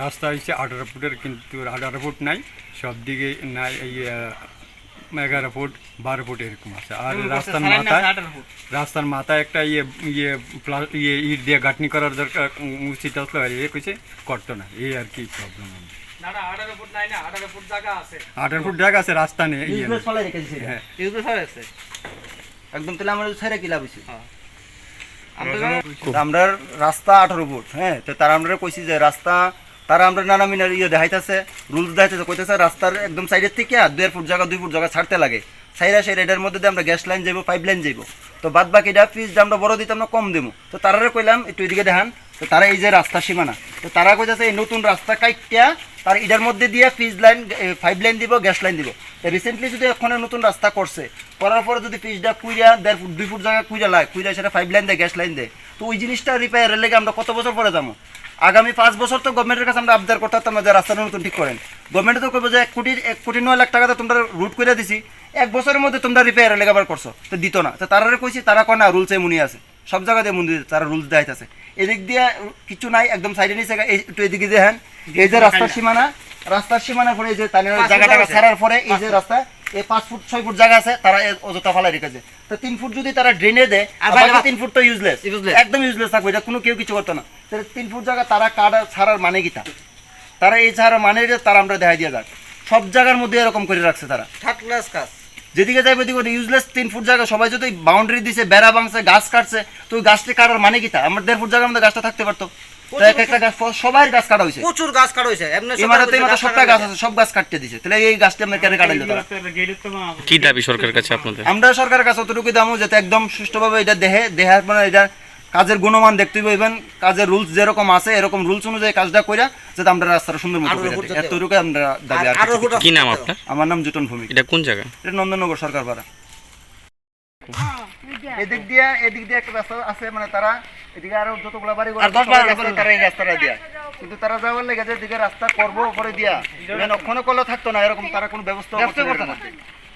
রাস্তা হচ্ছে আঠারো ফুটের কিন্তু আঠারো ফুট নাই। সব দিকে নাই এগারো ফুট বারো ফুট এরকম আছে আর রাস্তার মাথায় রাস্তার মাথায় একটা ইয়ে ইয়ে ইয়ে ইট দিয়ে গাঁথনি করার দরকার উচিত আসলো ইয়ে কইছে করতো না। এই আর কি প্রবলেম আঠারো ফুট জায়গা আছে। রাস্তা নেই ইয়ে হ্যাঁ। একদম তাহলে আমরা কি লাভ হইছে। আমরা রাস্তা আঠারো ফুট হ্যাঁ তো তারা আমরা কইছি যে রাস্তা তারা আমরা নানা মিনার ইয়ে দেখাইতেছে রুলস দেখাইতেছে, কইতেছে রাস্তার একদম সাইডের থেকে আর দেড় ফুট জায়গা, দুই ফুট জায়গা ছাড়তে লাগে। সাইরা সেই এটার মধ্যে দিয়ে আমরা গ্যাস লাইন যাব পাইপ লাইন যাব তো বাদ বাকিটা ফিস আমরা বড় দিতে আমরা কম দেবো তো তারারে কইলাম, একটু এদিকে দেখান। তো তারা এই যে রাস্তা সীমানা, তো তারা কইতেছে এই নতুন রাস্তা কাইটিয়া, তার এটার মধ্যে দিয়ে ফিজ লাইন ফাইভ লাইন দিব, গ্যাস লাইন দিব। রিসেন্টলি যদি এখন নতুন রাস্তা করছে, করার পরে যদি ফিজটা কুইরা, দেড় ফুট, দুই ফুট জায়গা কুইরা লাগে কুইরা সেটা ফাইভ লাইন দেয়, গ্যাস লাইন দেয়, তো ওই জিনিসটা রিপেয়ারের লেগে আমরা কত বছর পরে যাব? আগামী পাঁচ বছর তো গভর্নমেন্টের কাছে আমরা আবদার করতে পারতাম যে রাস্তাটা নতুন ঠিক করেন। গভর্নমেন্ট তো করব যে এক কোটি এক কোটি নয় লাখ টাকা তো তোমরা রুট করে দিছি। এক বছরের মধ্যে তোমরা রিপেয়ারের লেগে আবার করছ। তো দিত না। তো তারা কইছি তারা কয় না রুলস এমনই আছে। সব জায়গাতে মন্দির তারা রুলস দেখাইতেছে এদিক দিয়ে কিছু নাই একদম সাইডে নিচে একটু এদিকে দেখেন এই যে রাস্তার সীমানা রাস্তার সীমানা পরে এই যে জায়গাটা ছাড়ার পরে এই যে রাস্তা এই পাঁচ ফুট ছয় ফুট জায়গা আছে তারা অযথা ফালাই রেখেছে। তো তিন ফুট যদি তারা ড্রেনে দেয় আর তিন ফুট তো ইউজলেস একদম ইউজলেস থাকবে এটা কোনো কেউ কিছু করতো না। তাহলে তিন ফুট জায়গা তারা কাটা ছাড়ার মানে কি তারা এই ছাড়ার মানে তারা আমরা দেখাই দিয়ে যাক। সব জায়গার মধ্যে এরকম করে রাখছে তারা। যেদিকে যাইবে ওদিকে ওটা ইউজলেস তিন ফুট জায়গা সবাই যদি বাউন্ডারি দিছে বেড়া বাংছে গাছ কাটছে তো ওই গাছটি কাটার মানে কি তা? আমার দেড় ফুট জায়গার মধ্যে গাছটা থাকতে পারতো। তো এক গাছ। সবাই গাছ কাটা হয়েছে। প্রচুর গাছ কাটা হয়েছে ইমারতে ইমারতে সবটা গাছ আছে সব গাছ কাটতে দিছে। তাহলে এই গাছটা আমরা কেন কাটাইলো তারা? কি দাবি সরকারের কাছে আপনাদের? আমরা সরকারের কাছে অতটুকু দামও যাতে একদম সুষ্ঠুভাবে এটা দেহে দেহার মানে এটা কাজের গুণমান দেখতে এবং কাজের রুলস যেরকম আছে এরকম রুলস অনুযায়ী কাজটা কইরা যাতে আমরা রাস্তাটা সুন্দর মতো করে দিই। এতটুকু আমরা দাবি আর। কি নাম আপনার? আমার নাম জুটন ভূমি এটা কোন জায়গা? এটা নন্দননগর সরকার পাড়া এদিক দিয়ে এদিক দিয়ে একটা রাস্তা আছে মানে তারা এদিকে আরও যতগুলা বাড়ি তারা এই রাস্তাটা দিয়া। কিন্তু তারা যাওয়ার লেগে যে দিকে রাস্তা করব করে দিয়া। মানে ওখানে করলে থাকতো না এরকম তারা কোনো ব্যবস্থা ব্যবস্থা করতো না।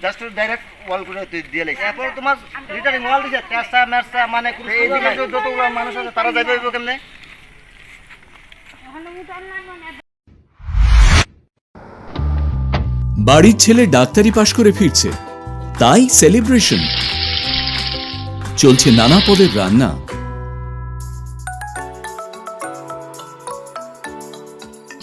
জাস্ট ডাইরেক্ট ওয়াল করে দিয়ে এরপর তোমার রিটার্নিং ওয়াল দিছে মেরসা মানে যতগুলা মানুষ আছে তারা যাইবে কেমনে? বাড়ির ছেলে ডাক্তারি পাশ করে ফিরছে। তাই সেলিব্রেশন চলছে নানা পদের রান্না।